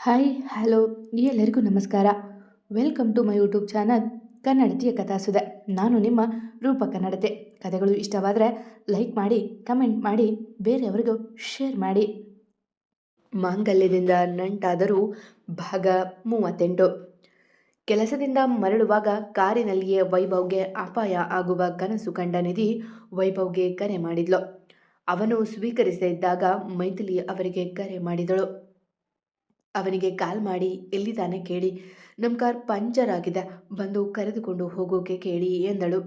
Hi, hello, ಎಲ್ಲರಿಗೂ ನಮಸ್ಕಾರ. Welcome to my YouTube channel ಕನ್ನಡತಿಯ ಕಥಾಸುದೆ ನಾನು ನಿಮ್ಮ ರೂಪ ಕನ್ನಡತೆ. ಕಥೆಗಳು ಇಷ್ಟವಾದರೆ ಲೈಕ್ ಮಾಡಿ ಕಮೆಂಟ್ ಮಾಡಿ, ಬೇರೆಯವರಿಗೂ ಶೇರ್ ಮಾಡಿ. ಮಾಂಗಲ್ಯದಿಂದ ನಂಟಾದರೂ ಭಾಗ ಮೂವತ್ತೆಂಟು. ಕೆಲಸದಿಂದ ಮರಳುವಾಗ ಕಾರಿನಲ್ಲಿಯೇ ವೈಭವ್ಗೆ ಅಪಾಯ ಆಗುವ ಕನಸು ಕಂಡ ನಿಧಿ ವೈಭವ್ಗೆ ಕರೆ ಮಾಡಿದ್ಲು. ಅವನು ಸ್ವೀಕರಿಸದಿದ್ದಾಗ ಮೈಥಿಲಿ ಅವರಿಗೆ ಕರೆ ಮಾಡಿದಳು. ಅವನಿಗೆ ಕಾಲ್ ಮಾಡಿ ಎಲ್ಲಿದ್ದಾನೆ ಕೇಳಿ? ನಮ್ಮ ಕಾರ್ ಪಂಚರ್ ಆಗಿದೆ. ಬಂದು ಕರೆದುಕೊಂಡು ಹೋಗೋಕೆ ಕೇಳಿ ಎಂದಳು.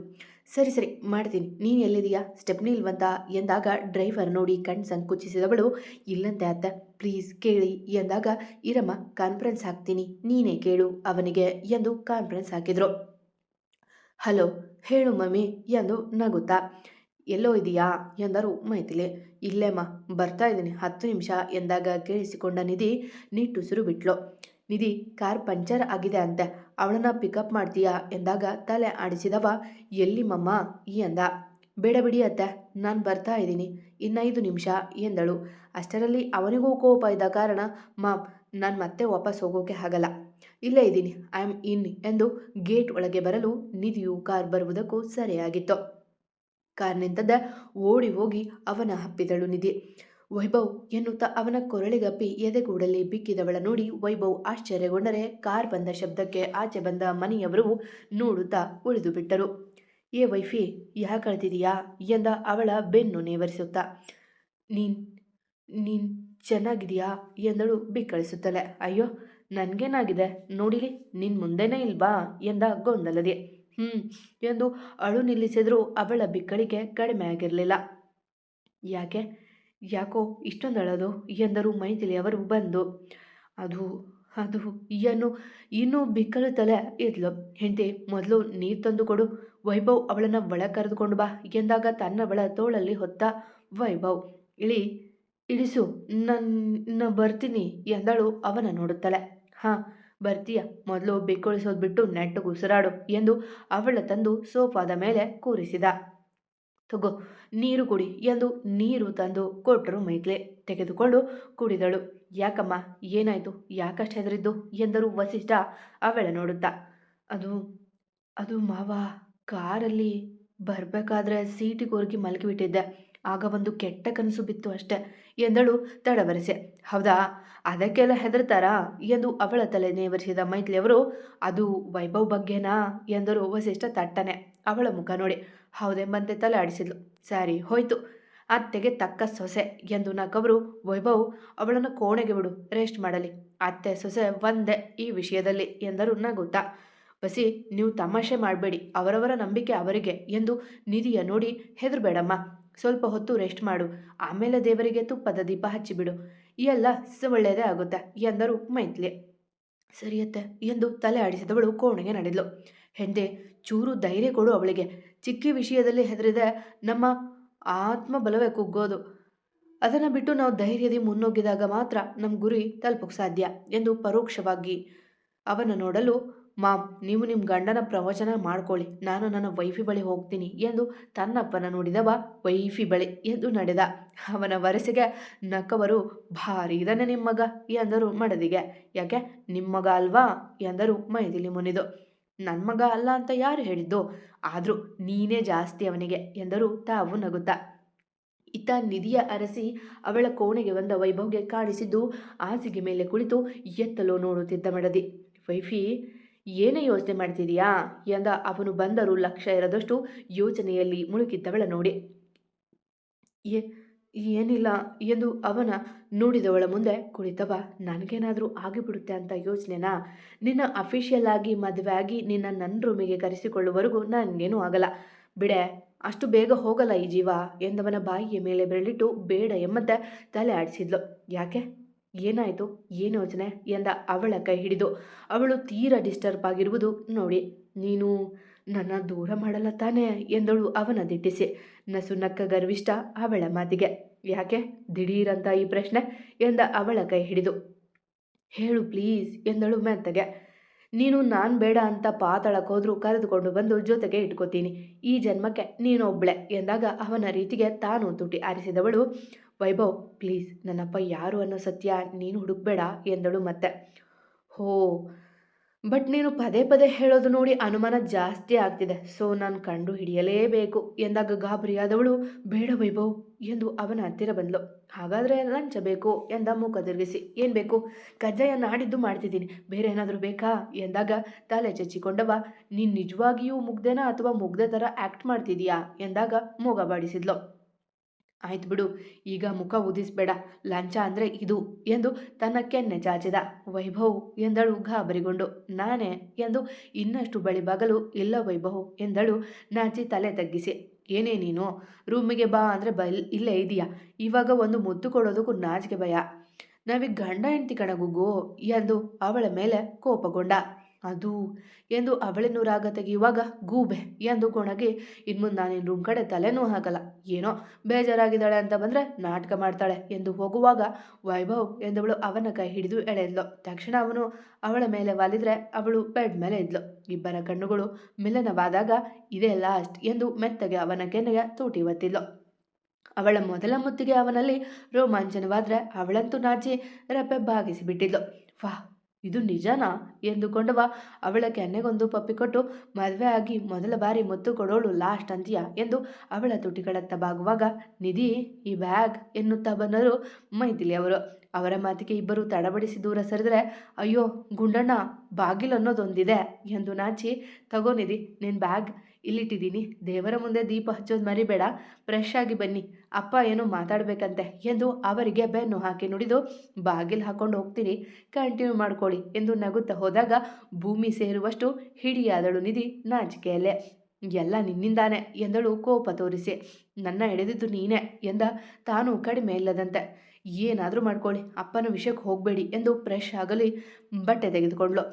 ಸರಿ ಸರಿ, ಮಾಡ್ತೀನಿ. ನೀನು ಎಲ್ಲಿದೆಯಾ ಸ್ಟೆಪ್ನಿ ಇಲ್ವಂತ? ಎಂದಾಗ ಡ್ರೈವರ್ ನೋಡಿ ಕಣ್ಣು ಸಂಕುಚಿಸಿದವಳು. ಇಲ್ಲಂತೆ ಅತ್ತ, ಪ್ಲೀಸ್ ಕೇಳಿ ಎಂದಾಗ, ಇರಮ್ಮ, ಕಾನ್ಫರೆನ್ಸ್ ಹಾಕ್ತೀನಿ. ನೀನೇ ಕೇಳು ಅವನಿಗೆ ಎಂದು ಕಾನ್ಫರೆನ್ಸ್ ಹಾಕಿದ್ರು. ಹಲೋ, ಹೇಳು ಮಮ್ಮಿ ಎಂದು ನಗುತ್ತಾ. ಎಲ್ಲೋ ಇದೆಯಾ ಎಂದರು ಮೈಥಿಲಿ. ಇಲ್ಲೇಮ್ಮ, ಬರ್ತಾ ಇದ್ದೀನಿ. ಹತ್ತು ನಿಮಿಷ ಎಂದಾಗ ಕೇಳಿಸಿಕೊಂಡ ನಿಧಿ ನಿಟ್ಟುಸಿರು ಬಿಟ್ಲು. ನಿಧಿ, ಕಾರ್ ಪಂಚರ್ ಆಗಿದೆ ಅಂತೆ. ಅವಳನ್ನ ಪಿಕಪ್ ಮಾಡ್ತೀಯಾ ಎಂದಾಗ ತಲೆ ಆಡಿಸಿದವ ಎಲ್ಲಿ ಮಮ್ಮ ಈ ಅಂದ. ಬೇಡ ಬಿಡಿ ಅತ್ತೆ, ನಾನು ಬರ್ತಾ ಇದ್ದೀನಿ. ಇನ್ನೈದು ನಿಮಿಷ ಎಂದಳು. ಅಷ್ಟರಲ್ಲಿ ಅವನಿಗೂ ಕೋಪ ಇದ್ದ ಕಾರಣ, ಮಾಮ್, ನಾನು ಮತ್ತೆ ವಾಪಸ್ ಹೋಗೋಕೆ ಆಗಲ್ಲ. ಇಲ್ಲೇ ಇದ್ದೀನಿ. ಐ ಆಮ್ ಇನ್ ಎಂದು ಗೇಟ್ ಒಳಗೆ ಬರಲು ನಿಧಿಯು ಕಾರ್ ಬರುವುದಕ್ಕೂ ಸರಿಯಾಗಿತ್ತು. ಕಾರ್ ನಿಂತದ್ದ ಓಡಿ ಹೋಗಿ ಅವನ ಹಪ್ಪಿದಳು ನಿಧಿ. ವೈಭವ್ ಎನ್ನುತ್ತಾ ಅವನ ಕೊರಳಿಗಪ್ಪಿ ಎದೆಗೂಡಲಿ ಬಿಕ್ಕಿದವಳ ನೋಡಿ ವೈಭವ್ ಆಶ್ಚರ್ಯಗೊಂಡರೆ ಕಾರ್ ಬಂದ ಶಬ್ದಕ್ಕೆ ಆಚೆ ಬಂದ ಮನೆಯವರು ನೋಡುತ್ತಾ ಉಳಿದು ಬಿಟ್ಟರು. ಏ ವೈಫಿ ಯಾ ಕಳ್ತಿದೀಯಾ ಎಂದ ಅವಳ ಬೆನ್ನು ನೇವರಿಸುತ್ತಾ. ನೀನ್ ನೀನ್ ಚೆನ್ನಾಗಿದೆಯಾ? ಎಂದಳು ಬಿಕ್ಕಳಿಸುತ್ತಲೆ. ಅಯ್ಯೋ, ನನಗೇನಾಗಿದೆ? ನೋಡಿಲಿ, ನಿನ್ ಮುಂದೆನೇ ಇಲ್ವಾ? ಎಂದ ಗೊಂದಲದೆ. ಹ್ಞೂ ಎಂದು ಅಳು ನಿಲ್ಲಿಸಿದರೂ ಅವಳ ಬಿಕ್ಕಳಿಗೆ ಕಡಿಮೆ ಆಗಿರಲಿಲ್ಲ. ಯಾಕೆ? ಯಾಕೋ ಇಷ್ಟೊಂದು ಅಳೋದು ಎಂದರು ಮೈಥಿಲಿಯವರು ಬಂದು. ಅದು ಅದು ಏನು ಇನ್ನೂ ತಲೆ ಇದ್ಲು. ಹೆಂಡತಿ, ಮೊದಲು ನೀರು ತಂದು ಕೊಡು. ವೈಭವ್ ಅವಳನ್ನು ಒಳ ಕರೆದುಕೊಂಡು ಬಾ ಎಂದಾಗ ತನ್ನ ಬಳ ತೋಳಲ್ಲಿ ಹೊತ್ತ ವೈಭವ್, ಇಳಿ, ಇಳಿಸು. ನನ್ನ ಬರ್ತೀನಿ ಎಂದಳು ಅವನ ನೋಡುತ್ತಲೆ. ಹಾಂ ಬರ್ತೀಯ? ಮೊದಲು ಬಿಕ್ಕುಳಿಸೋದು ಬಿಟ್ಟು ನೆಟ್ಟಗೆ ಉಸಿರಾಡು ಎಂದು ಅವಳ ತಂದು ಸೋಫಾದ ಮೇಲೆ ಕೂರಿಸಿದ. ತಗೋ, ನೀರು ಕುಡಿ ಎಂದು ನೀರು ತಂದು ಕೊಟ್ಟರು ಮೈತ್ಲೆ ತೆಗೆದುಕೊಂಡು ಕುಡಿದಳು. ಯಾಕಮ್ಮ, ಏನಾಯಿತು? ಯಾಕಷ್ಟು ಹೆದರಿದ್ದು? ಎಂದರು ವಸಿಷ್ಠ ಅವಳ ನೋಡುತ್ತಾ. ಅದು ಅದು ಮಾವ ಕಾರಲ್ಲಿ ಬರಬೇಕಾದ್ರೆ ಸೀಟಿಗೆ ಹೋಗಿ ಮಲಗಿಬಿಟ್ಟಿದ್ದೆ. ಆಗ ಒಂದು ಕೆಟ್ಟ ಕನಸು ಬಿತ್ತು ಅಷ್ಟೆ ಎಂದಳು ತಡವರಿಸೆ. ಹೌದಾ? ಅದಕ್ಕೆಲ್ಲ ಹೆದರ್ತಾರಾ? ಎಂದು ಅವಳ ತಲೆ ನೇವರಿಸಿದ ಮೈತ್ಲಿಯವರು ಅದು ವೈಭವ್ ಬಗ್ಗೆನಾ? ಎಂದರು ವಸಿಷ್ಠ ತಟ್ಟನೆ. ಅವಳ ಮುಖ ನೋಡಿ ಹೌದೆಂಬಂತೆ ತಲೆ ಆಡಿಸಿದ್ಲು ಸರಿ, ಹೋಯ್ತು. ಅತ್ತೆಗೆ ತಕ್ಕ ಸೊಸೆ ಎಂದು ನಕ್ಕವರು ವೈಭವ್, ಅವಳನ್ನು ಕೋಣೆಗೆ ಬಿಡು, ರೆಸ್ಟ್ ಮಾಡಲಿ. ಅತ್ತೆ ಸೊಸೆ ಒಂದೇ ಈ ವಿಷಯದಲ್ಲಿ ಎಂದರು ನಗುತ್ತಾ. ಬಸಿ ನೀವು ತಮಾಷೆ ಮಾಡಬೇಡಿ, ಅವರವರ ನಂಬಿಕೆ ಅವರಿಗೆ ಎಂದು ನಿಧಿಯ ನೋಡಿ ಹೆದರ್ಬೇಡಮ್ಮ. ಸ್ವಲ್ಪ ಹೊತ್ತು ರೆಸ್ಟ್ ಮಾಡು. ಆಮೇಲೆ ದೇವರಿಗೆ ತುಪ್ಪದ ದೀಪ ಹಚ್ಚಿಬಿಡು ಎಲ್ಲ ಒಳ್ಳೆಯದೇ ಆಗುತ್ತೆ ಎಂದರು ಮೈತ್ಲಿ. ಸರಿಯತ್ತೆ ಎಂದು ತಲೆ ಆಡಿಸಿದವಳು ಕೋಣೆಗೆ ನಡೆದಳು ಹೆಂಡೆ ಚೂರು ಧೈರ್ಯ ಕೊಡು ಅವಳಿಗೆ. ಚಿಕ್ಕಿ ವಿಷಯದಲ್ಲಿ ಹೆದರಿದೆ ನಮ್ಮ ಆತ್ಮಬಲವೇ ಕುಗ್ಗೋದು. ಅದನ್ನು ಬಿಟ್ಟು ನಾವು ಧೈರ್ಯದಿ ಮುನ್ನುಗ್ಗಿದಾಗ ಮಾತ್ರ ನಮ್ಮ ಗುರಿ ತಲುಪಕ್ಕೆ ಸಾಧ್ಯ ಎಂದು ಪರೋಕ್ಷವಾಗಿ ಅವನ ನೋಡಲು ಮಾಮ್, ನೀವು ನಿಮ್ಮ ಗಂಡನ ಪ್ರವಚನ ಮಾಡ್ಕೊಳ್ಳಿ. ನಾನು ನನ್ನ ವೈಫಿ ಬಳಿ ಹೋಗ್ತೀನಿ ಎಂದು ತನ್ನಪ್ಪನ ನೋಡಿದವ ವೈಫಿ ಬಳಿ ಎಂದು ನಡೆದ. ಅವನ ವರಸೆಗೆ ನಕ್ಕವರು, ಭಾರಿ ಇದನ್ನೇ ನಿಮ್ಮಗ ಎಂದರು ಮಡದಿಗೆ. ಯಾಕೆ ನಿಮ್ಮಗ ಅಲ್ವಾ ಎಂದರು ಮೈದಿಲಿ ಮುನಿದು. ನನ್ನ ಮಗ ಅಲ್ಲ ಅಂತ ಯಾರು ಹೇಳಿದ್ದು? ಆದರೂ ನೀನೇ ಜಾಸ್ತಿ ಅವನಿಗೆ ಎಂದರು ತಾವು ನಗುತ್ತಾ. ಇತ್ತ ನಿಧಿಯ ಅರಸಿ ಅವಳ ಕೋಣೆಗೆ ಬಂದ ವೈಭವ್ಗೆ ಕಾಣಿಸಿದ್ದು ಆಸಿಗೆ ಮೇಲೆ ಕುಳಿತು ಎತ್ತಲು ನೋಡುತ್ತಿದ್ದ ಮಡದಿ. ವೈಫಿ ಏನೇ ಯೋಚನೆ ಮಾಡ್ತಿದೀಯಾ? ಎಂದ ಅವನು ಬಂದರೂ ಲಕ್ಷ್ಯ ಇರದಷ್ಟು ಯೋಚನೆಯಲ್ಲಿ ಮುಳುಗಿದ್ದವಳ ನೋಡಿ. ಏ, ಏನಿಲ್ಲ ಎಂದು ಅವನ ನೋಡಿದವಳ ಮುಂದೆ ಕುಳಿತವ. ನನಗೇನಾದರೂ ಆಗಿಬಿಡುತ್ತೆ ಅಂತ ಯೋಚನೆನಾ? ನಿನ್ನ ಅಫಿಷಿಯಲ್ ಆಗಿ ಮದುವೆ ಆಗಿ ನಿನ್ನ ನನ್ನ ರೂಮಿಗೆ ಕರೆಸಿಕೊಳ್ಳುವವರೆಗೂ ನನಗೇನೂ ಆಗಲ್ಲ. ಬಿಡೆ, ಅಷ್ಟು ಬೇಗ ಹೋಗಲ್ಲ ಈ ಜೀವ ಎಂದವನ ಬಾಯಿಯ ಮೇಲೆ ಬೆರಳಿಟ್ಟು ಬೇಡ ಎಂಬಂತೆ ತಲೆ ಆಡಿಸಿದ್ಲು. ಯಾಕೆ? ಏನಾಯಿತು? ಏನು ಯೋಚನೆ? ಎಂದ ಅವಳ ಕೈ ಹಿಡಿದು. ಅವಳು ತೀರ ಡಿಸ್ಟರ್ಬ್ ಆಗಿರುವುದು ನೋಡಿ. ನೀನು ನನ್ನ ದೂರ ಮಾಡಲ್ಲ ತಾನೇ? ಎಂದಳು ಅವನ ದಿಟ್ಟಿಸಿ. ನಸು ನಕ್ಕ ಗರ್ವಿಷ್ಠ ಅವಳ ಮಾತಿಗೆ. ಯಾಕೆ? ದಿಢೀರಂತ ಈ ಪ್ರಶ್ನೆ? ಎಂದ ಅವಳ ಕೈ ಹಿಡಿದು. ಹೇಳು ಪ್ಲೀಸ್ ಎಂದಳು ಮೆತ್ತಗೆ. ನೀನು ನಾನು ಬೇಡ ಅಂತ ಪಾತಾಳಕ್ಕೆ ಹೋದ್ರೂ ಕರೆದುಕೊಂಡು ಬಂದು ಜೊತೆಗೆ ಇಟ್ಕೋತೀನಿ. ಈ ಜನ್ಮಕ್ಕೆ ನೀನೊಬ್ಬಳೆ ಎಂದಾಗ ಅವನ ರೀತಿಗೆ ತಾನು ತುಟಿ ಆರಿಸಿದವಳು ವೈಭವ್ ಪ್ಲೀಸ್ ನನ್ನಪ್ಪ ಯಾರು ಅನ್ನೋ ಸತ್ಯ ನೀನು ಹುಡುಕ್ಬೇಡ ಎಂದಳು ಮತ್ತೆ. ಹೋ ಬಟ್ ನೀನು ಪದೇ ಪದೇ ಹೇಳೋದು ನೋಡಿ ಅನುಮಾನ ಜಾಸ್ತಿ ಆಗ್ತಿದೆ. ಸೊ ನಾನು ಕಂಡು ಹಿಡಿಯಲೇಬೇಕು ಎಂದಾಗ ಗಾಬರಿಯಾದವಳು, ಬೇಡ ವೈಭವ್ ಎಂದು ಅವನ ಹತ್ತಿರ ಬಂದಳು ಹಾಗಾದರೆ ಲಂಚ ಬೇಕು ಎಂದ ಮೂಕ ತಿರುಗಿಸಿ ಏನು ಬೇಕು? ಕಜ್ಜಾಯ ನಾಡಿದ್ದು ಮಾಡ್ತಿದ್ದೀನಿ. ಬೇರೆ ಏನಾದರೂ ಬೇಕಾ? ಎಂದಾಗ ತಲೆ ಚಚ್ಚಿಕೊಂಡವ, ನೀನು ನಿಜವಾಗಿಯೂ ಮುಗ್ದೆನಾ ಅಥವಾ ಮುಗ್ದೆ ಥರ ಆ್ಯಕ್ಟ್ ಮಾಡ್ತಿದೀಯಾ? ಎಂದಾಗ ಮೂಗ ಬಾಡಿಸಿದ್ಲು. ಆಯ್ತು ಬಿಡು, ಈಗ ಮುಖ ಉದಿಸ್ಬೇಡ, ಲಂಚ ಅಂದರೆ ಇದು ಎಂದು ತನ್ನ ಕೆನ್ನೆ ಚಾಚಿದ. ವೈಭವ್ ಎಂದಳು ಗಾಬರಿಗೊಂಡು. ನಾನೇ ಎಂದು ಇನ್ನಷ್ಟು ಬಳಿ ಬಾಗಲು ಇಲ್ಲ ವೈಭವ್ ಎಂದಳು ನಾಚಿ ತಲೆ ತಗ್ಗಿಸಿ. ಏನೇ ನೀನು, ರೂಮಿಗೆ ಬಾ ಅಂದರೆ ಬಲ್ ಇಲ್ಲೇ ಇದೆಯಾ ಇವಾಗ ಒಂದು ಮುದ್ದು ಕೊಡೋದಕ್ಕೂ ನಾಚಿಕೆ ಭಯ. ನಾವೀಗ ಗಂಡ ಹೆಂಡ್ತಿ ಕಣಗುಗು ಎಂದು ಅವಳ ಮೇಲೆ ಕೋಪಗೊಂಡ. ಅದು ಎಂದು ಅವಳೆನ್ನು ರಾಗ ತೆಗೆಯುವಾಗ ಗೂಬೆ ಎಂದು ಕೊಣಗಿ, ಇನ್ಮುಂದೆ ನಾನೇನು ರೂಮ್ ಕಡೆ ತಲೆನೂ ಹಾಕಲ್ಲ, ಏನೋ ಬೇಜಾರಾಗಿದ್ದಾಳೆ ಅಂತ ಬಂದರೆ ನಾಟಕ ಮಾಡ್ತಾಳೆ ಎಂದು ಹೋಗುವಾಗ ವೈಭವ್ ಎಂದವಳು ಅವನ ಕೈ ಹಿಡಿದು ಎಳೆದ್ಲು. ತಕ್ಷಣ ಅವನು ಅವಳ ಮೇಲೆ ವಾಲಿದ್ರೆ ಅವಳು ಬೆಡ್ ಮೇಲೆ ಇದ್ಲು. ಇಬ್ಬರ ಕಣ್ಣುಗಳು ಮಿಲನವಾದಾಗ ಇದೇ ಲಾಸ್ಟ್ ಎಂದು ಮೆತ್ತಗೆ ಅವನ ಕೆನ್ನೆಗೆ ತೂಟಿ ಒತ್ತಿದ್ಲು. ಅವಳ ಮೊದಲ ಮುತ್ತಿಗೆ ಅವನಲ್ಲಿ ರೋಮಾಂಚನವಾದರೆ ಅವಳಂತೂ ನಾಚಿ ರೆಪ್ಪೆ ಬಾಗಿಸಿ ಬಿಟ್ಟಿದ್ಲು ವಾಹ್ ಇದು ನಿಜನಾ? ಎಂದುಕೊಂಡವ ಅವಳ ಕೆನ್ನೆಗೊಂದು ಪಪ್ಪಿ ಕೊಟ್ಟು, ಮದುವೆ ಆಗಿ ಮೊದಲ ಬಾರಿ ಮುತ್ತು ಕೊಡೋಳು ಲಾಸ್ಟ್ ಅಂತೀಯ ಎಂದು ಅವಳ ತುಟಿಗಳತ್ತ ಬಾಗುವಾಗ, ನಿಧಿ, ಈ ಬ್ಯಾಗ್ ಎನ್ನುತ್ತಾ ಬಂದರು ಮೈಥಿಲಿ ಅವರು ಅವರ ಮಾತಿಗೆ ಇಬ್ಬರು ತಡಬಡಿಸಿ ದೂರ ಸರಿದರೆ, ಅಯ್ಯೋ, ಗುಂಡಣ್ಣ, ಬಾಗಿಲು ಅನ್ನೋದೊಂದಿದೆ ಎಂದು ನಾಚಿ, ತಗೋ ನಿಧಿ ನಿನ್ನ ಬ್ಯಾಗ್, ಇಲ್ಲಿಟ್ಟಿದ್ದೀನಿ. ದೇವರ ಮುಂದೆ ದೀಪ ಹಚ್ಚೋದು ಮರಿಬೇಡ ಫ್ರೆಶ್ ಆಗಿ ಬನ್ನಿ. ಅಪ್ಪ ಏನು ಮಾತಾಡಬೇಕಂತೆ ಎಂದು ಅವರಿಗೆ ಬೆನ್ನು ಹಾಕಿ ನುಡಿದು, ಬಾಗಿಲು ಹಾಕೊಂಡು ಹೋಗ್ತೀನಿ ಕಂಟಿನ್ಯೂ ಮಾಡ್ಕೊಳ್ಳಿ ಎಂದು ನಗುತ್ತಾ ಹೋದಾಗ ಭೂಮಿ ಸೇರುವಷ್ಟು ಹಿಡಿಯಾದಳು ನಿಧಿ ನಾಚಿಕೆಯಲ್ಲೇ. ಎಲ್ಲ ನಿನ್ನಿಂದಾನೆ ಎಂದಳು ಕೋಪ ತೋರಿಸಿ. ನನ್ನ ಎಳೆದಿದ್ದು ನೀನೇ ಎಂದ ತಾನು ಕಡಿಮೆ ಇಲ್ಲದಂತೆ. ಏನಾದರೂ ಮಾಡ್ಕೊಳ್ಳಿ, ಅಪ್ಪನ ವಿಷಯಕ್ಕೆ ಹೋಗಬೇಡಿ ಎಂದು ಫ್ರೆಶ್ ಆಗಲಿ ಬಟ್ಟೆ ತೆಗೆದುಕೊಂಡ್ಳು.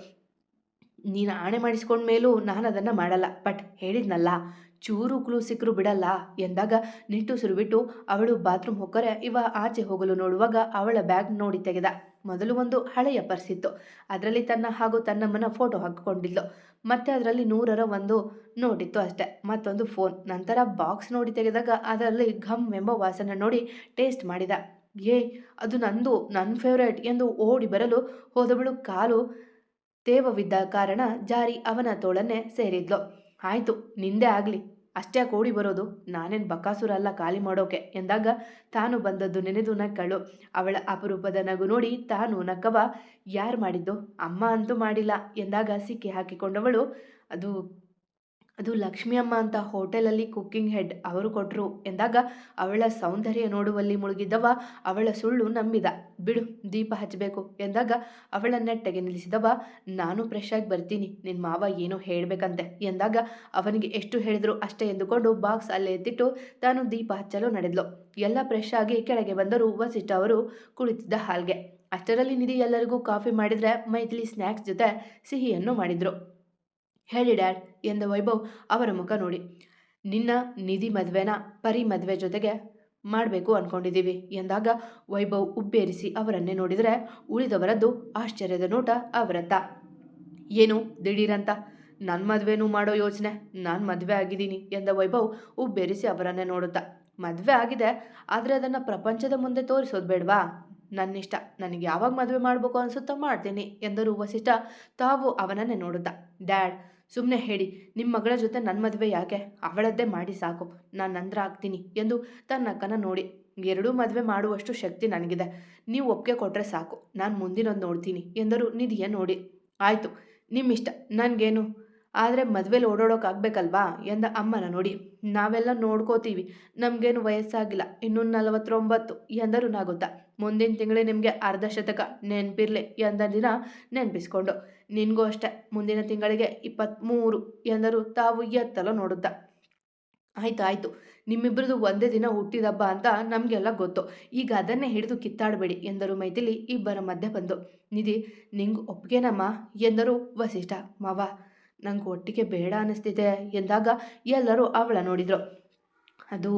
ನೀನು ಆಣೆ ಮಾಡಿಸ್ಕೊಂಡ ಮೇಲೂ ನಾನು ಅದನ್ನು ಮಾಡಲ್ಲ ಬಟ್ ಹೇಳಿದ್ನಲ್ಲ. ಚೂರು ಕ್ಲೂ ಸಿಕ್ಕರು ಬಿಡಲ್ಲ ಎಂದಾಗ ನಿಟ್ಟುಸಿರು ಬಿಟ್ಟು ಅವಳು ಬಾತ್ರೂಮ್ ಹೋಗರೆ ಇವ ಆಚೆ ಹೋಗಲು ನೋಡುವಾಗ ಅವಳ ಬ್ಯಾಗ್ ನೋಡಿ ತೆಗೆದ. ಮೊದಲು ಒಂದು ಹಳೆಯ ಪರ್ಸ್ ಇತ್ತು. ಅದರಲ್ಲಿ ತನ್ನ ಹಾಗೂ ತನ್ನಮ್ಮನ ಫೋಟೋ ಹಾಕಿಕೊಂಡಿದ್ಲು. ಮತ್ತೆ ಅದರಲ್ಲಿ ನೂರರ ಒಂದು ನೋಟಿತ್ತು ಅಷ್ಟೆ. ಮತ್ತೊಂದು ಫೋನ್. ನಂತರ ಬಾಕ್ಸ್ ನೋಡಿ ತೆಗೆದಾಗ ಅದರಲ್ಲಿ ಘಮ್ ಎಂಬ ವಾಸನೆ ನೋಡಿ ಟೇಸ್ಟ್ ಮಾಡಿದ. ಏ ಅದು ನಂದು ನನ್ನ ಫೇವ್ರೇಟ್ ಎಂದು ಓಡಿ ಬರಲು ಹೋದವಳು ಕಾಲು ತೇವವಿದ್ದ ಕಾರಣ ಜಾರಿ ಅವನ ತೋಳನ್ನೇ ಸೇರಿದ್ಲು. ಆಯಿತು, ನಿಂದೆ ಆಗಲಿ. ಅಷ್ಟೇ ಕೂಡಿ ಬರೋದು, ನಾನೇನು ಬಕಾಸುರ ಅಲ್ಲ ಖಾಲಿ ಮಾಡೋಕೆ ಎಂದಾಗ ತಾನು ಬಂದದ್ದು ನೆನೆದು ನಕ್ಕಳು. ಅವಳ ಅಪರೂಪದ ನಗು ನೋಡಿ ತಾನು ನಕ್ಕವ, ಯಾರು ಮಾಡಿದ್ದು? ಅಮ್ಮ ಅಂತೂ ಮಾಡಿಲ್ಲ ಎಂದಾಗ ಸಿಕ್ಕಿ ಹಾಕಿಕೊಂಡವಳು, ಅದು ಅದು ಲಕ್ಷ್ಮಿ ಅಮ್ಮ ಅಂತ ಹೋಟೆಲಲ್ಲಿ ಕುಕ್ಕಿಂಗ್ ಹೆಡ್ ಅವರು ಕೊಟ್ಟರು ಎಂದಾಗ ಅವಳ ಸೌಂದರ್ಯ ನೋಡುವಲ್ಲಿ ಮುಳುಗಿದ್ದವ ಅವಳ ಸುಳ್ಳು ನಂಬಿದ. ಬಿಡು, ದೀಪ ಹಚ್ಚಬೇಕು ಎಂದಾಗ ಅವಳ ನೆಟ್ಟಗೆ ನಿಲ್ಲಿಸಿದವ, ನಾನು ಫ್ರೆಶ್ ಆಗಿ ಬರ್ತೀನಿ ನಿನ್ನ ಮಾವ ಏನು ಹೇಳಬೇಕಂತೆ. ಎಂದಾಗ ಅವನಿಗೆ ಎಷ್ಟು ಹೇಳಿದ್ರು ಅಷ್ಟೇ ಎಂದುಕೊಂಡು ಬಾಕ್ಸ್ ಅಲ್ಲೇ ಎತ್ತಿಟ್ಟು ತಾನು ದೀಪ ಹಚ್ಚಲು ನಡೆದ್ಲು. ಎಲ್ಲ ಫ್ರೆಶ್ ಆಗಿ ಕೆಳಗೆ ಬಂದರು ವಸಿಷ್ಠ ಅವರು ಕುಳಿತಿದ್ದ ಹಾಲ್ಗೆ. ಅಷ್ಟರಲ್ಲಿ ನಿಧಿ ಎಲ್ಲರಿಗೂ ಕಾಫಿ ಮಾಡಿದರೆ ಮೈಥಿಲಿ ಸ್ನ್ಯಾಕ್ಸ್ ಜೊತೆ ಸಿಹಿಯನ್ನು ಮಾಡಿದ್ರು. ಹೇಳಿ ಡ್ಯಾಡ್ ಎಂದ ವೈಭವ್ ಅವರ ಮುಖ ನೋಡಿ. ನಿನ್ನ ನಿಧಿ ಮದುವೆನ ಪರಿ ಮದುವೆ ಜೊತೆಗೆ ಮಾಡಬೇಕು ಅಂದ್ಕೊಂಡಿದ್ದೀವಿ ಎಂದಾಗ ವೈಭವ್ ಉಬ್ಬೇರಿಸಿ ಅವರನ್ನೇ ನೋಡಿದರೆ ಉಳಿದವರದ್ದು ಆಶ್ಚರ್ಯದ ನೋಟ ಅವರತ್ತ. ಏನು ದಿಢೀರಂತ? ನನ್ನ ಮದುವೆನೂ ಮಾಡೋ ಯೋಚನೆ, ನಾನು ಮದುವೆ ಆಗಿದ್ದೀನಿ ಎಂದ ವೈಭವ್ ಉಬ್ಬೇರಿಸಿ ಅವರನ್ನೇ ನೋಡುತ್ತಾ. ಮದುವೆ ಆಗಿದೆ, ಆದರೆ ಅದನ್ನು ಪ್ರಪಂಚದ ಮುಂದೆ ತೋರಿಸೋದು ಬೇಡವಾ? ನನ್ನಿಷ್ಟ, ನನಗೆ ಯಾವಾಗ ಮದುವೆ ಮಾಡಬೇಕು ಅನಿಸುತ್ತೋ ಮಾಡ್ತೀನಿ ಎಂದರು ವಸಿಷ್ಠ ತಾವು ಅವನನ್ನೇ ನೋಡುತ್ತಾ. ಡ್ಯಾಡ್ ಸುಮ್ಮನೆ ಹೇಳಿ ನಿಮ್ಮ ಮಗಳ ಜೊತೆ ನನ್ನ ಮದುವೆ ಯಾಕೆ? ಅವಳದ್ದೇ ಮಾಡಿ ಸಾಕು. ನಾನು ನಂದ್ರ ಆಗ್ತೀನಿ ಎಂದು ತನ್ನ ಅಕ್ಕನ ನೋಡಿ. ಎರಡೂ ಮದುವೆ ಮಾಡುವಷ್ಟು ಶಕ್ತಿ ನನಗಿದೆ. ನೀವು ಒಪ್ಪಿಗೆ ಕೊಟ್ಟರೆ ಸಾಕು. ನಾನು ಮುಂದಿನೊಂದು ನೋಡ್ತೀನಿ ಎಂದರು ನಿಧಿಯ ನೋಡಿ. ಆಯಿತು, ನಿಮ್ಮಿಷ್ಟ. ನನಗೇನು? ಆದರೆ ಮದುವೆಲಿ ಓಡಾಡೋಕ್ಕಾಗಬೇಕಲ್ವಾ ಎಂದ ಅಮ್ಮನ ನೋಡಿ. ನಾವೆಲ್ಲ ನೋಡ್ಕೋತೀವಿ. ನಮಗೇನು ವಯಸ್ಸಾಗಿಲ್ಲ. ಇನ್ನೂ ನಲವತ್ತೊಂಬತ್ತು. ಎಂದರು ನಾಗುತ್ತಾ. ಮುಂದಿನ ತಿಂಗಳೇ ನಿಮಗೆ ಅರ್ಧ ಶತಕ. ನೆನಪಿರಲಿ ಎಂದ ದಿನ ನೆನಪಿಸ್ಕೊಂಡು. ನಿನಗೂ ಅಷ್ಟೇ. ಮುಂದಿನ ತಿಂಗಳಿಗೆ ಇಪ್ಪತ್ತ್ಮೂರು ಎಂದರು ತಾವು ಎತ್ತಲೋ ನೋಡುತ್ತಾ. ಆಯ್ತು, ಆಯಿತು. ನಿಮ್ಮಿಬ್ಬರದು ಒಂದೇ ದಿನ ಹುಟ್ಟಿದಬ್ಬ ಅಂತ ನಮಗೆಲ್ಲ ಗೊತ್ತು. ಈಗ ಅದನ್ನೇ ಹಿಡಿದು ಕಿತ್ತಾಡಬೇಡಿ ಎಂದರು ಮೈಥಿಲಿ ಇಬ್ಬರ ಮಧ್ಯೆ ಬಂದು. ನಿಧಿ, ನಿಂಗೆ ಒಪ್ಪಿಗೆನಮ್ಮ ಎಂದರು ವಸಿಷ್ಠ. ಮಾವ ನಂಗೆ ಒಟ್ಟಿಗೆ ಬೇಡ ಅನ್ನಿಸ್ತಿದೆ ಎಂದಾಗ ಎಲ್ಲರೂ ಅವಳ ನೋಡಿದರು. ಅದು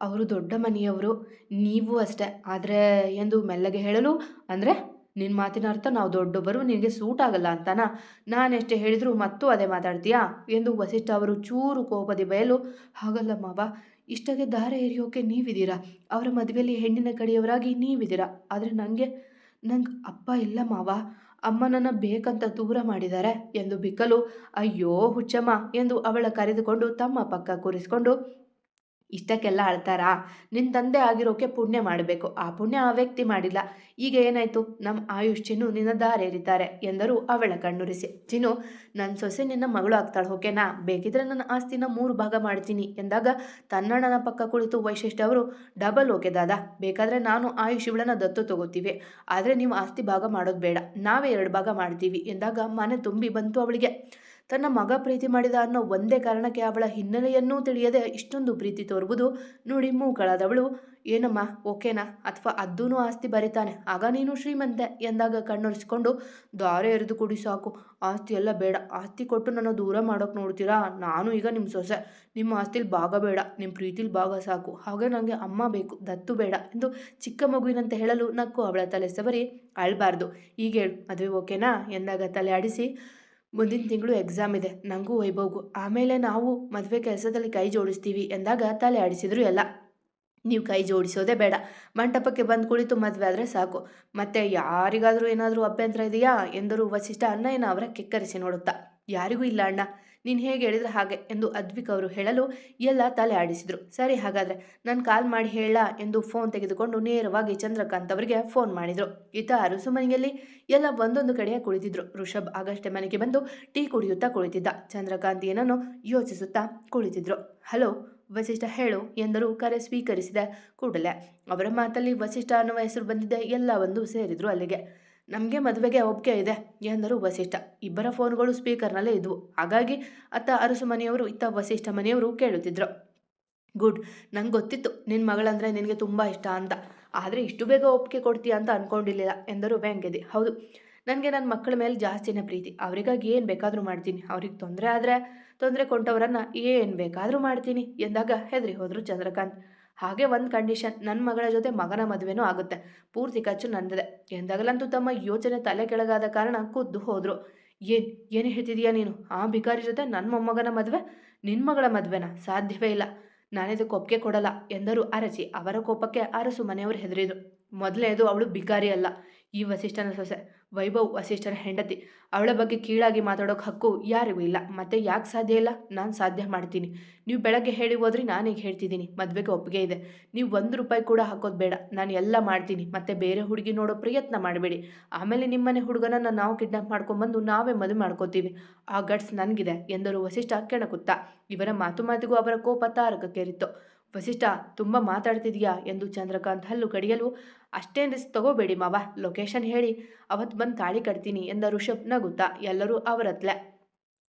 ಅವರು ದೊಡ್ಡ ಮನೆಯವರು, ನೀವು ಅಷ್ಟೇ. ಆದರೆ ಎಂದು ಮೆಲ್ಲಗೆ ಹೇಳಲು, ಅಂದರೆ ನಿನ್ನ ಮಾತಿನ ಅರ್ಥ ನಾವು ದೊಡ್ಡೊಬ್ಬರು ನಿನಗೆ ಸೂಟ್ ಆಗಲ್ಲ ಅಂತನಾ? ನಾನೆಷ್ಟೇ ಹೇಳಿದರೂ ಮತ್ತೂ ಅದೇ ಮಾತಾಡ್ತೀಯಾ? ಎಂದು ವಸಿಷ್ಠ ಅವರು ಚೂರು ಕೋಪದಿ ಬಯಲು, ಹಾಗಲ್ಲ ಮಾವ, ಇಷ್ಟಕ್ಕೆ ದಾರೆ ಎರಿಯೋಕೆ ನೀವಿದ್ದೀರಾ? ಅವರ ಮದುವೆಯಲ್ಲಿ ಹೆಣ್ಣಿನ ಕಡೆಯವರಾಗಿ ನೀವಿದ್ದೀರಾ? ಆದರೆ ನನಗೆ ನಂಗೆ ಅಪ್ಪ ಇಲ್ಲ ಮಾವ. ಅಮ್ಮ ನನ್ನ ಬೇಕಂತ ದೂರ ಮಾಡಿದ್ದಾರೆ ಎಂದು ಬಿಕ್ಕಲು, ಅಯ್ಯೋ ಹುಚ್ಚಮ್ಮ ಎಂದು ಅವಳ ಕರೆದುಕೊಂಡು ತಮ್ಮ ಪಕ್ಕ ಕೂರಿಸ್ಕೊಂಡು ಇಷ್ಟಕ್ಕೆಲ್ಲ ಅಳ್ತಾರಾ? ನಿನ್ನ ತಂದೆ ಆಗಿರೋಕೆ ಪುಣ್ಯ ಮಾಡಬೇಕು. ಆ ಪುಣ್ಯ ಆ ವ್ಯಕ್ತಿ ಮಾಡಿಲ್ಲ. ಈಗ ಏನಾಯ್ತು? ನಮ್ಮ ಆಯುಷ್ ಚಿನ್ನು ನಿನ್ನ ದಾರೇರಿದ್ದಾರೆ ಎಂದರು ಅವಳ ಕಣ್ಣುರಿಸಿ. ಚಿನ್ನು ನನ್ನ ಸೊಸೆ ನಿನ್ನ ಮಗಳು ಆಗ್ತಾಳೆ, ಓಕೆನಾ? ಬೇಕಿದ್ರೆ ನನ್ನ ಆಸ್ತಿನ ಮೂರು ಭಾಗ ಮಾಡ್ತೀನಿ ಎಂದಾಗ ತನ್ನಣ್ಣನ ಪಕ್ಕ ಕುಳಿತು ವೈಶಿಷ್ಟ್ಯ ಅವರು, ಡಬಲ್ ಓಕೆ ದಾದಾ. ಬೇಕಾದರೆ ನಾನು ಆಯುಷ್ ಇವಳನ್ನ ದತ್ತು ತಗೋತೀವಿ. ಆದರೆ ನೀವು ಆಸ್ತಿ ಭಾಗ ಮಾಡೋದು ಬೇಡ. ನಾವೇ ಎರಡು ಭಾಗ ಮಾಡ್ತೀವಿ. ಎಂದಾಗ ಮನೆ ತುಂಬಿ ಬಂತು ಅವಳಿಗೆ. ತನ್ನ ಮಗ ಪ್ರೀತಿ ಮಾಡಿದ ಅನ್ನೋ ಒಂದೇ ಕಾರಣಕ್ಕೆ ಅವಳ ಹಿನ್ನೆಲೆಯನ್ನೂ ತಿಳಿಯದೆ ಇಷ್ಟೊಂದು ಪ್ರೀತಿ ತೋರುವುದು ನೋಡಿ ಮೂಗಳಾದವಳು ಏನಮ್ಮ, ಓಕೆನಾ? ಅಥವಾ ಅದ್ದೂನು ಆಸ್ತಿ ಬರಿತಾನೆ. ಆಗ ನೀನು ಶ್ರೀಮಂತೆ ಎಂದಾಗ ಕಣ್ಣೊರೆಸಿಕೊಂಡು, ದಾರೆ ಎರೆದು ಕುಡಿ ಸಾಕು. ಆಸ್ತಿ ಎಲ್ಲ ಬೇಡ. ಆಸ್ತಿ ಕೊಟ್ಟು ನನ್ನ ದೂರ ಮಾಡೋಕೆ ನೋಡ್ತೀರಾ? ನಾನು ಈಗ ನಿಮ್ಮ ಸೊಸೆ. ನಿಮ್ಮ ಆಸ್ತಿಲಿ ಭಾಗ ಬೇಡ. ನಿಮ್ಮ ಪ್ರೀತಿಲಿ ಭಾಗ ಸಾಕು. ಹಾಗೆ ನನಗೆ ಅಮ್ಮ ಬೇಕು. ದತ್ತು ಬೇಡ ಎಂದು ಚಿಕ್ಕ ಮಗುವಿನಂತೆ ಹೇಳಲು ನಕ್ಕು ಅವಳ ತಲೆ ಸವರಿ ಅಳಬಾರ್ದು. ಈಗ ಹೇಳು. ಮದುವೆ ಓಕೆನಾ? ಎಂದಾಗ ತಲೆ ಆಡಿಸಿ ಮುಂದಿನ ತಿಂಗಳು ಎಕ್ಸಾಮ್ ಇದೆ ನನಗೂ ವೈಭವ್ಗೂ. ಆಮೇಲೆ ನಾವು ಮದುವೆ ಕೆಲಸದಲ್ಲಿ ಕೈ ಜೋಡಿಸ್ತೀವಿ ಎಂದಾಗ ತಲೆ ಆಡಿಸಿದ್ರು ಎಲ್ಲ. ನೀವು ಕೈ ಜೋಡಿಸೋದೇ ಬೇಡ. ಮಂಟಪಕ್ಕೆ ಬಂದು ಕುಳಿತು ಮದುವೆ ಆದರೆ ಸಾಕು. ಮತ್ತೆ ಯಾರಿಗಾದರೂ ಏನಾದರೂ ಅಭ್ಯಂತರ ಇದೆಯಾ? ಎಂದರು ವಸಿಷ್ಠ ಅಣ್ಣಯ್ಯನ ಅವರ ಕೆಕ್ಕರಿಸಿ ನೋಡುತ್ತಾ. ಯಾರಿಗೂ ಇಲ್ಲ ಅಣ್ಣ. ನೀನು ಹೇಗೆ ಹೇಳಿದ್ರೆ ಹಾಗೆ ಎಂದು ಅದ್ವಿಕ್ ಅವರು ಹೇಳಲು ಎಲ್ಲ ತಲೆ ಆಡಿಸಿದರು. ಸರಿ ಹಾಗಾದರೆ ನಾನು ಕಾಲ್ ಮಾಡಿ ಹೇಳ ಎಂದು ಫೋನ್ ತೆಗೆದುಕೊಂಡು ನೇರವಾಗಿ ಚಂದ್ರಕಾಂತ್ ಅವರಿಗೆ ಫೋನ್ ಮಾಡಿದರು. ಈತ ಅರಸು ಎಲ್ಲ ಒಂದೊಂದು ಕಡೆಯ ಕುಳಿತಿದ್ರು. ಋಷಭ್ ಆಗಷ್ಟೇ ಮನೆಗೆ ಬಂದು ಟೀ ಕುಡಿಯುತ್ತಾ ಕುಳಿತಿದ್ದ. ಚಂದ್ರಕಾಂತ್ ಏನನ್ನು ಯೋಚಿಸುತ್ತಾ ಕುಳಿತಿದ್ರು. ಹಲೋ, ವಸಿಷ್ಠ ಹೇಳು ಎಂದರು ಕರೆ ಸ್ವೀಕರಿಸಿದ ಕೂಡಲೇ. ಅವರ ಮಾತಲ್ಲಿ ವಸಿಷ್ಠ ಅನ್ನುವ ಹೆಸರು ಬಂದಿದ್ದ ಎಲ್ಲ ಒಂದು ಸೇರಿದ್ರು ಅಲ್ಲಿಗೆ. ನಮಗೆ ಮದುವೆಗೆ ಒಪ್ಪಿಗೆ ಇದೆ ಎಂದರು ವಸಿಷ್ಠ. ಇಬ್ಬರ ಫೋನ್ಗಳು ಸ್ಪೀಕರ್ನಲ್ಲೇ ಇದ್ವು. ಹಾಗಾಗಿ ಅತ್ತ ಅರಸು ಮನೆಯವರು, ಇತ್ತ ವಸಿಷ್ಠ ಮನೆಯವರು ಕೇಳುತ್ತಿದ್ದರು ಗುಡ್, ನಂಗೆ ಗೊತ್ತಿತ್ತು. ನಿನ್ನ ಮಗಳಂದರೆ ನಿನಗೆ ತುಂಬ ಇಷ್ಟ ಅಂತ. ಆದರೆ ಇಷ್ಟು ಬೇಗ ಒಪ್ಪಿಗೆ ಕೊಡ್ತೀಯ ಅಂತ ಅಂದ್ಕೊಂಡಿರಲಿಲ್ಲ ಎಂದರು ವ್ಯಂಗ್ಯದಿ. ಹೌದು ನನಗೆ ನನ್ನ ಮಕ್ಕಳ ಮೇಲೆ ಜಾಸ್ತಿನ ಪ್ರೀತಿ. ಅವರಿಗಾಗಿ ಏನು ಬೇಕಾದರೂ ಮಾಡ್ತೀನಿ. ಅವ್ರಿಗೆ ತೊಂದರೆ ಆದರೆ ತೊಂದರೆ ಕೊಟ್ಟವರನ್ನು ಏನು ಬೇಕಾದರೂ ಮಾಡ್ತೀನಿ, ಎಂದಾಗ ಹೆದರಿ ಹೋದರು ಚಂದ್ರಕಾಂತ್. ಹಾಗೆ ಒಂದು ಕಂಡೀಷನ್ ನನ್ನ ಮಗಳ ಜೊತೆ ಮಗನ ಮದುವೆನೂ ಆಗುತ್ತೆ. ಪೂರ್ತಿ ಖರ್ಚು ನಂದಿದೆ. ಎಂದಾಗಲಂತೂ ತಮ್ಮ ಯೋಚನೆ ತಲೆ ಕೆಳಗಾದ ಕಾರಣ ಕುದ್ದು ಹೋದರು. ಏನು ಏನು ಹೇಳ್ತಿದೀಯಾ ನೀನು? ಆ ಬಿಕಾರಿ ಜೊತೆ ನನ್ನ ಮೊಮ್ಮಗನ ಮದುವೆ? ನಿನ್ನ ಮಗಳ ಮದುವೆನ? ಸಾಧ್ಯವೇ ಇಲ್ಲ. ನಾನಿದಕ್ಕೆ ಒಪ್ಪಿಗೆ ಕೊಡಲ್ಲ ಎಂದರು ಅರಸಿ ಅವರ ಕೋಪಕ್ಕೆ ಅರಸು ಮನೆಯವರು ಹೆದರಿದ್ರು. ಮೊದಲೇದು ಅವಳು ಬಿಕಾರಿ ಅಲ್ಲ. ಈ ವಸಿಷ್ಠನ ಸೊಸೆ. ವೈಭವ್ ವಸಿಷ್ಠನ ಹೆಂಡತಿ. ಅವಳ ಬಗ್ಗೆ ಕೀಳಾಗಿ ಮಾತಾಡೋಕೆ ಹಕ್ಕು ಯಾರಿಗೂ ಇಲ್ಲ. ಮತ್ತೆ ಯಾಕೆ ಸಾಧ್ಯ ಇಲ್ಲ? ನಾನು ಸಾಧ್ಯ ಮಾಡ್ತೀನಿ. ನೀವು ಬೆಳಗ್ಗೆ ಹೇಳಿ ಹೋದ್ರೆ ನಾನೀಗ ಹೇಳ್ತಿದ್ದೀನಿ. ಮದುವೆಗೆ ಒಪ್ಪಿಗೆ ಇದೆ. ನೀವು ಒಂದು ರೂಪಾಯಿ ಕೂಡ ಹಾಕೋದು ಬೇಡ. ನಾನು ಎಲ್ಲ ಮಾಡ್ತೀನಿ. ಮತ್ತೆ ಬೇರೆ ಹುಡುಗಿ ನೋಡೋ ಪ್ರಯತ್ನ ಮಾಡಬೇಡಿ. ಆಮೇಲೆ ನಿಮ್ಮನೆ ಹುಡುಗನನ್ನು ನಾವು ಕಿಡ್ನಾಪ್ ಮಾಡ್ಕೊಂಬಂದು ನಾವೇ ಮದುವೆ ಮಾಡ್ಕೋತೀವಿ. ಆ ಗಟ್ಸ್ ನನಗಿದೆ ಎಂದರು ವಸಿಷ್ಠ ಕೆಣಕುತ್ತ. ಇವರ ಮಾತು ಮಾತಿಗೂ ಅವರ ಕೋಪ ತಾರಕಕ್ಕೇರಿತ್ತು. ವಸಿಷ್ಠ, ತುಂಬ ಮಾತಾಡ್ತಿದ್ಯಾ ಎಂದು ಚಂದ್ರಕಾಂತ್ ಹಲ್ಲು ಕಡಿಯಲು, ಅಷ್ಟೇನು ರಿಸ್ಕ್ ತಗೋಬೇಡಿ ಮಾವ ಲೊಕೇಶನ್ ಹೇಳಿ ಅವತ್ತು ಬಂದು ತಾಳಿ ಕಟ್ತೀನಿ ಎಂದ ಋಷಭ್ ನಗುತ್ತಾ, ಎಲ್ಲರೂ ಅವರತ್ಲೆ.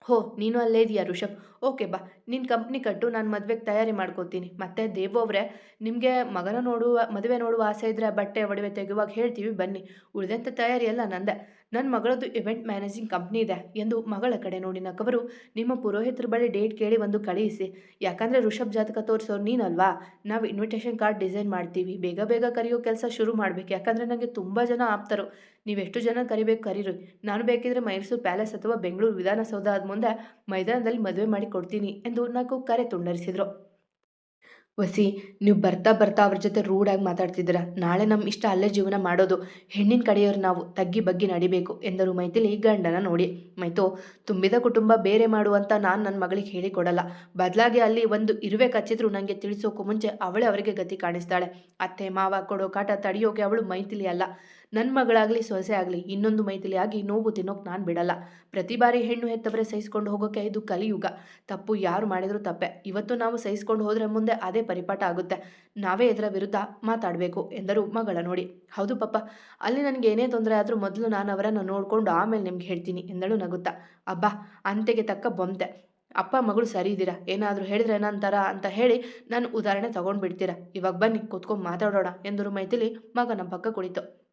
ಹೋ, ನೀನು ಅಲ್ಲೇ ಇದೆಯಾ ಋಷಭ್ ಓಕೆ ಬಾ ನಿನ್ನ ಕಂಪ್ನಿ ಕಟ್ಟು, ನಾನು ಮದುವೆಗೆ ತಯಾರಿ ಮಾಡ್ಕೋತೀನಿ. ಮತ್ತು ದೇವು ಅವರೇ, ನಿಮಗೆ ಮಗನ ನೋಡುವ, ಮದುವೆ ನೋಡುವ ಆಸೆ ಇದ್ರೆ ಬಟ್ಟೆ ಒಡವೆ ತೆಗೆಯುವಾಗ ಹೇಳ್ತೀವಿ ಬನ್ನಿ. ಉಳಿದಂಥ ತಯಾರಿ ಎಲ್ಲ ನಂದೆ. ನನ್ನ ಮಗಳದ್ದು ಇವೆಂಟ್ ಮ್ಯಾನೇಜಿಂಗ್ ಕಂಪ್ನಿ ಇದೆ ಎಂದು ಮಗಳ ಕಡೆ ನೋಡಿ ನಕ್ಕವರು ನಿಮ್ಮ ಪುರೋಹಿತರ ಬಳಿ ಡೇಟ್ ಕೇಳಿ ಒಂದು ಕಳುಹಿಸಿ ಯಾಕಂದರೆ ಋಷಭ್ ಜಾತಕ ತೋರಿಸೋರು ನೀನಲ್ವಾ? ನಾವು ಇನ್ವಿಟೇಷನ್ ಕಾರ್ಡ್ ಡಿಸೈನ್ ಮಾಡ್ತೀವಿ. ಬೇಗ ಬೇಗ ಕರೆಯೋ ಕೆಲಸ ಶುರು ಮಾಡಬೇಕು. ಯಾಕಂದರೆ ನನಗೆ ತುಂಬ ಜನ ಆಪ್ತರು. ನೀವೆಷ್ಟು ಜನ ಕರಿಬೇಕು ಕರೀರಿ. ನಾನು ಬೇಕಿದ್ರೆ ಮೈಸೂರು ಪ್ಯಾಲೇಸ್ ಅಥವಾ ಬೆಂಗಳೂರು ವಿಧಾನಸೌಧ ಆದ ಮುಂದೆ ಮೈದಾನದಲ್ಲಿ ಮದುವೆ ಮಾಡಿ ಕೊಡ್ತೀನಿ ಎಂದು ನಾಲ್ಕು ಕರೆ ತುಂಡರಿಸಿದರು. ವಸಿ, ನೀವು ಬರ್ತಾ ಬರ್ತಾ ಅವ್ರ ಜೊತೆ ರೂಡಾಗಿ ಮಾತಾಡ್ತಿದ್ದೀರ? ನಾಳೆ ನಮ್ಮ ಇಷ್ಟ ಅಲ್ಲೇ ಜೀವನ ಮಾಡೋದು. ಹೆಣ್ಣಿನ ಕಡೆಯವ್ರು ನಾವು ತಗ್ಗಿ ಬಗ್ಗಿ ನಡಿಬೇಕು ಎಂದರು ಮೈಥಿಲಿ ಗಂಡನ ನೋಡಿ. ಮೈತು, ತುಂಬಿದ ಕುಟುಂಬ ಬೇರೆ ಮಾಡುವಂತ ನಾನು ನನ್ನ ಮಗಳಿಗೆ ಹೇಳಿಕೊಡಲ್ಲ. ಬದಲಾಗಿ ಅಲ್ಲಿ ಒಂದು ಇರುವೆ ಕಚ್ಚಿದ್ರು ನನಗೆ ತಿಳಿಸೋಕ್ಕೂ ಮುಂಚೆ ಅವಳೇ ಅವರಿಗೆ ಗತಿ ಕಾಣಿಸ್ತಾಳೆ. ಅತ್ತೆ, ಮಾವ ಕೊಡೋ ಕಾಟ ತಡೆಯೋಕೆ ಅವಳು ಮೈಥಿಲಿ ಅಲ್ಲ. ನನ್ನ ಮಗಳಾಗಲಿ, ಸೊಸೆ ಆಗಲಿ, ಇನ್ನೊಂದು ಮೈಥಿಲಿ ಆಗಿ ನೋವು ತಿನ್ನೋಕೆ ನಾನು ಬಿಡಲ್ಲ. ಪ್ರತಿ ಬಾರಿ ಹೆಣ್ಣು ಹೆತ್ತವರೇ ಸಹಿಸ್ಕೊಂಡು ಹೋಗೋಕೆ ಇದು ಕಲಿಯುಗ. ತಪ್ಪು ಯಾರು ಮಾಡಿದರೂ ತಪ್ಪೆ. ಇವತ್ತು ನಾವು ಸಹಿಸ್ಕೊಂಡು ಹೋದರೆ ಮುಂದೆ ಅದೇ ಪರಿಪಾಠ ಆಗುತ್ತೆ. ನಾವೇ ಇದರ ವಿರುದ್ಧ ಮಾತಾಡಬೇಕು ಎಂದರು ಮಗಳ ನೋಡಿ. ಹೌದು ಪಪ್ಪ, ಅಲ್ಲಿ ನನಗೆ ಏನೇ ತೊಂದರೆ ಆದರೂ ಮೊದಲು ನಾನು ಅವರನ್ನು ನೋಡಿಕೊಂಡು ಆಮೇಲೆ ನಿಮ್ಗೆ ಹೇಳ್ತೀನಿ ಎಂದಳು ನಗುತ್ತಾ. ಅಬ್ಬಾ ಅಂತೆಗೆ ತಕ್ಕ ಬೊಂಬೆ ಅಪ್ಪ, ಮಗಳು ಸರಿ ಇದ್ದೀರಾ? ಏನಾದರೂ ಹೇಳಿದ್ರೆ ನಂತರ ಅಂತ ಹೇಳಿ ನಾನು ಉದಾಹರಣೆ ತಗೊಂಡು ಬಿಡ್ತೀರಾ ಇವಾಗ ಬನ್ನಿ, ಕೂತ್ಕೊಂಡು ಮಾತಾಡೋಣ ಎಂದರು ಮೈಥಿಲಿ ಮಗನ ಪಕ್ಕ ಕುಳಿತು.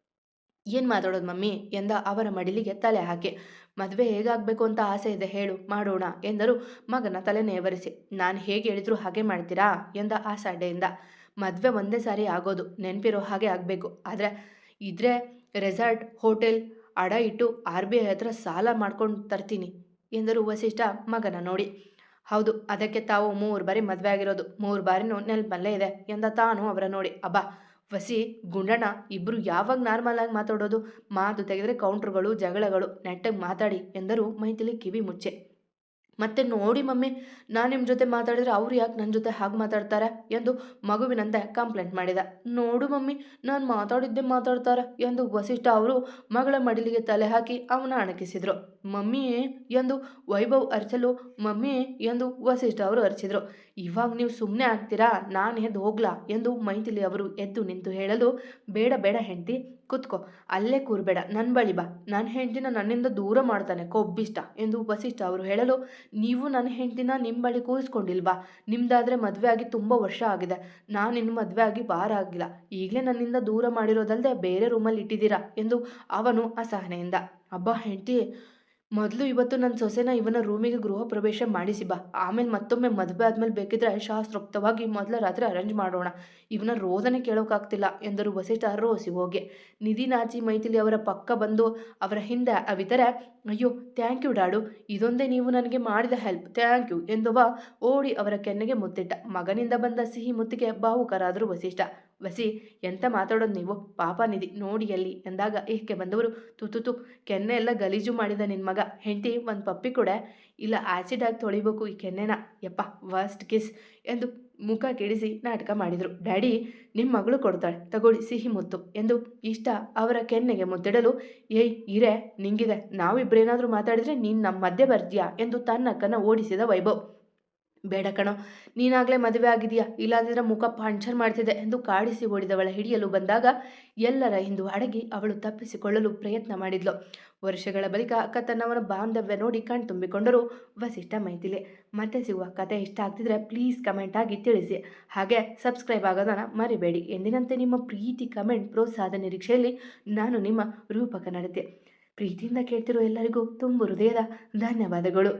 ಏನು ಮಾತಾಡೋದು ಮಮ್ಮಿ? ಎಂದ ಅವರ ಮಡಿಲಿಗೆ ತಲೆ ಹಾಕಿ. ಮದುವೆ ಹೇಗಾಗಬೇಕು ಅಂತ ಆಸೆ ಇದೆ ಹೇಳು, ಮಾಡೋಣ ಎಂದರು ಮಗನ ತಲೆ ನೇವರಿಸಿ ನಾನು ಹೇಗೆ ಹೇಳಿದ್ರು ಹಾಗೆ ಮಾಡ್ತೀರಾ? ಎಂದ ಆ ಸಡ್ಡೆಯಿಂದ ಮದುವೆ ಒಂದೇ ಸಾರಿ ಆಗೋದು, ನೆನಪಿರೋ ಹಾಗೆ ಆಗಬೇಕು. ಆದರೆ ಇದ್ರೆ ರೆಸಾರ್ಟ್, ಹೋಟೆಲ್, ಅಡ ಇಟ್ಟು ಆರ್ ಬಿ ಐ ಹತ್ರ ಸಾಲ ಮಾಡ್ಕೊಂಡು ತರ್ತೀನಿ ಎಂದರು ವಸಿಷ್ಠ ಮಗನ ನೋಡಿ. ಹೌದು, ಅದಕ್ಕೆ ತಾವು ಮೂರು ಬಾರಿ ಮದುವೆ ಆಗಿರೋದು. ಮೂರು ಬಾರಿನೂ ನೆನಪಲ್ಲೇ ಇದೆ ಎಂದ ತಾನು ಅವರ ನೋಡಿ. ಅಬ್ಬಾ ವಸಿ ಗುಂಡಣ್ಣ ಇಬ್ಬರು ಯಾವಾಗ ನಾರ್ಮಲ್ ಆಗಿ ಮಾತಾಡೋದು? ಮಾತು ತೆಗೆದರೆ ಕೌಂಟ್ರುಗಳು ಜಗಳಗಳು, ನೆಟ್ಟಗೆ ಮಾತಾಡಿ ಎಂದರು ಮೈಥಿಲಿ ಕಿವಿ ಮುಚ್ಚೆ ಮತ್ತೆ ನೋಡಿ ಮಮ್ಮಿ, ನಾನು ನಿಮ್ಮ ಜೊತೆ ಮಾತಾಡಿದರೆ ಅವ್ರು ಯಾಕೆ ನನ್ನ ಜೊತೆ ಹಾಗೆ ಮಾತಾಡ್ತಾರೆ ಎಂದು ಮಗುವಿನಂತೆ ಕಂಪ್ಲೇಂಟ್ ಮಾಡಿದ. ನೋಡು ಮಮ್ಮಿ, ನಾನು ಮಾತಾಡಿದ್ದೆ ಮಾತಾಡ್ತಾರೆ ಎಂದು ವಸಿಷ್ಠ ಅವರು ಮಗಳ ಮಡಿಲಿಗೆ ತಲೆ ಹಾಕಿ ಅವನ ಅಣಕಿಸಿದರು. ಮಮ್ಮಿ ಎಂದು ವೈಭವ್ ಅರಿಸಲು ಮಮ್ಮಿ ಎಂದು ವಸಿಷ್ಠ ಅವರು ಅರಿಸಿದರು. ಇವಾಗ ನೀವು ಸುಮ್ಮನೆ ಆಗ್ತೀರಾ? ನಾನು ಎದ್ದು ಹೋಗ್ಲಾ? ಎಂದು ಮೈಥಿಲಿ ಅವರು ಎದ್ದು ನಿಂತು ಹೇಳಲು, ಬೇಡ ಬೇಡ ಹೆಂಡತಿ ಕುತ್ಕೋ, ಅಲ್ಲೇ ಕೂರ್ಬೇಡ ನನ್ನ ಬಳಿ ಬಾ. ನನ್ನ ಹೆಂಡತಿನ ನನ್ನಿಂದ ದೂರ ಮಾಡ್ತಾನೆ, ಕೊಬ್ಬಿಷ್ಟ ಎಂದು ವಸಿಷ್ಠ ಅವರು ಹೇಳಲು, ನೀವು ನನ್ನ ಹೆಂಡತಿನ ನಿಮ್ಮ ಬಳಿ ಕೂರಿಸ್ಕೊಂಡಿಲ್ವಾ ನಿಮ್ದಾದರೆ ಮದುವೆ ಆಗಿ ತುಂಬ ವರ್ಷ ಆಗಿದೆ. ನಾನು ಇನ್ನು ಮದುವೆ ಆಗಿ ವಾರ ಆಗಿಲ್ಲ. ಈಗಲೇ ನನ್ನಿಂದ ದೂರ ಮಾಡಿರೋದಲ್ಲದೆ ಬೇರೆ ರೂಮಲ್ಲಿ ಇಟ್ಟಿದ್ದೀರಾ? ಎಂದು ಅವನು ಅಸಹನೆಯಿಂದ, ಅಬ್ಬಾ ಹೆಂಡತಿ ಮೊದಲು ಇವತ್ತು ನನ್ನ ಸೊಸೆನ ಇವನ ರೂಮಿಗೆ ಗೃಹ ಪ್ರವೇಶ ಮಾಡಿಸಿ ಬಾ. ಆಮೇಲೆ ಮತ್ತೊಮ್ಮೆ ಮದುವೆ ಆದಮೇಲೆ ಬೇಕಿದ್ರೆ ಶಾಸ್ತ್ರೋಕ್ತವಾಗಿ ಮೊದಲ ರಾತ್ರಿ ಅರೇಂಜ್ ಮಾಡೋಣ. ಇವನ ರೋದನೆ ಕೇಳೋಕ್ಕಾಗ್ತಿಲ್ಲ ಎಂದರು ವಸಿಷ್ಠ ರೋಸಿ ಹೋಗಿ. ನಿಧಿ ನಾಚಿ ಮೈಥಿಲಿ ಅವರ ಪಕ್ಕ ಬಂದು ಅವರ ಹಿಂದೆ ಅವಿತರೆ, ಅಯ್ಯೋ ಥ್ಯಾಂಕ್ ಯು ಡಾಡು. ಇದೊಂದೇ ನೀವು ನನಗೆ ಮಾಡಿದ ಹೆಲ್ಪ್ ಥ್ಯಾಂಕ್ ಯು ಎಂದುವ ಓಡಿ ಅವರ ಕೆನ್ನೆಗೆ ಮುತ್ತಿಟ್ಟ ಮಗನಿಂದ ಬಂದ ಸಿಹಿ ಮುತ್ತಿಗೆ ಭಾವುಕರಾದರು ವಸಿಷ್ಠ. ವಸಿ, ಎಂತ ಮಾತಾಡೋದು ನೀವು? ಪಾಪ ನಿಧಿ, ನೋಡಿ ಎಲ್ಲಿ? ಎಂದಾಗ, ಏಕೆ ಬಂದವರು? ತುತುತು ಕೆನ್ನೆ ಎಲ್ಲ ಗಲೀಜು ಮಾಡಿದ ನಿನ್ನ ಮಗ. ಹೆಂಡತಿ, ಒಂದು ಪಪ್ಪಿ ಕೊಡೆ. ಇಲ್ಲ ಆ್ಯಸಿಡ್ ಆಗಿ ತೊಳಿಬೇಕು ಈ ಕೆನ್ನೆನ. ಯಪ್ಪ ವರ್ಸ್ಟ್ ಕಿಸ್ ಎಂದು ಮುಖ ಕೆಡಿಸಿ ನಾಟಕ ಮಾಡಿದರು. ಡ್ಯಾಡಿ ನಿಮ್ಮ ಮಗಳು ಕೊಡ್ತಾಳೆ. ತಗೊಳ್ಳಿ, ಸಿಹಿ ಮುತ್ತು ಎಂದು ಇಷ್ಟ ಅವರ ಕೆನ್ನೆಗೆ ಮುದ್ದಿಡಲು ಏಯ್, ಇರೇ, ನಿಂಗಿದೆ. ನಾವಿಬ್ಬರೇನಾದರೂ ಮಾತಾಡಿದರೆ ನೀನು ನಮ್ಮ ಮಧ್ಯೆ ಬರ್ತೀಯಾ? ಎಂದು ತನ್ನ ತನ್ನಕ್ಕನ್ನು ಓಡಿಸಿದ ವೈಭವ್. ಬೇಡ ಕಣೋ, ನೀನಾಗಲೇ ಮದುವೆ ಆಗಿದೆಯಾ ಇಲ್ಲಾಂದಿದ್ರೆ ಮುಖ ಪಂಚರ್ ಮಾಡ್ತಿದೆ ಎಂದು ಕಾಡಿಸಿ ಓಡಿದವಳ ಹಿಡಿಯಲು ಬಂದಾಗ ಎಲ್ಲರ ಹಿಂದೂ ಅಡಗಿ ಅವಳು ತಪ್ಪಿಸಿಕೊಳ್ಳಲು ಪ್ರಯತ್ನ ಮಾಡಿದ್ಲು. ವರ್ಷಗಳ ಬಳಿಕ ಅಕ್ಕ ತನ್ನವನ ಬಾಂಧವ್ಯ ನೋಡಿ ಕಣ್ತುಂಬಿಕೊಂಡರು ವಸಿಷ್ಠ ಮೈತಿಲೆ ಮತ್ತೆ ಸಿಗುವ ಕತೆ ಇಷ್ಟ ಆಗ್ತಿದ್ರೆ ಪ್ಲೀಸ್ ಕಮೆಂಟ್ ಆಗಿ ತಿಳಿಸಿ. ಹಾಗೆ ಸಬ್ಸ್ಕ್ರೈಬ್ ಆಗೋದನ್ನು ಮರಿಬೇಡಿ. ಎಂದಿನಂತೆ ನಿಮ್ಮ ಪ್ರೀತಿ ಕಮೆಂಟ್ ಪ್ರೋತ್ಸಾಹದ ನಿರೀಕ್ಷೆಯಲ್ಲಿ ನಾನು ನಿಮ್ಮ ರೂಪಕ ನಡತೆ. ಪ್ರೀತಿಯಿಂದ ಕೇಳ್ತಿರೋ ಎಲ್ಲರಿಗೂ ತುಂಬ ಹೃದಯದ ಧನ್ಯವಾದಗಳು.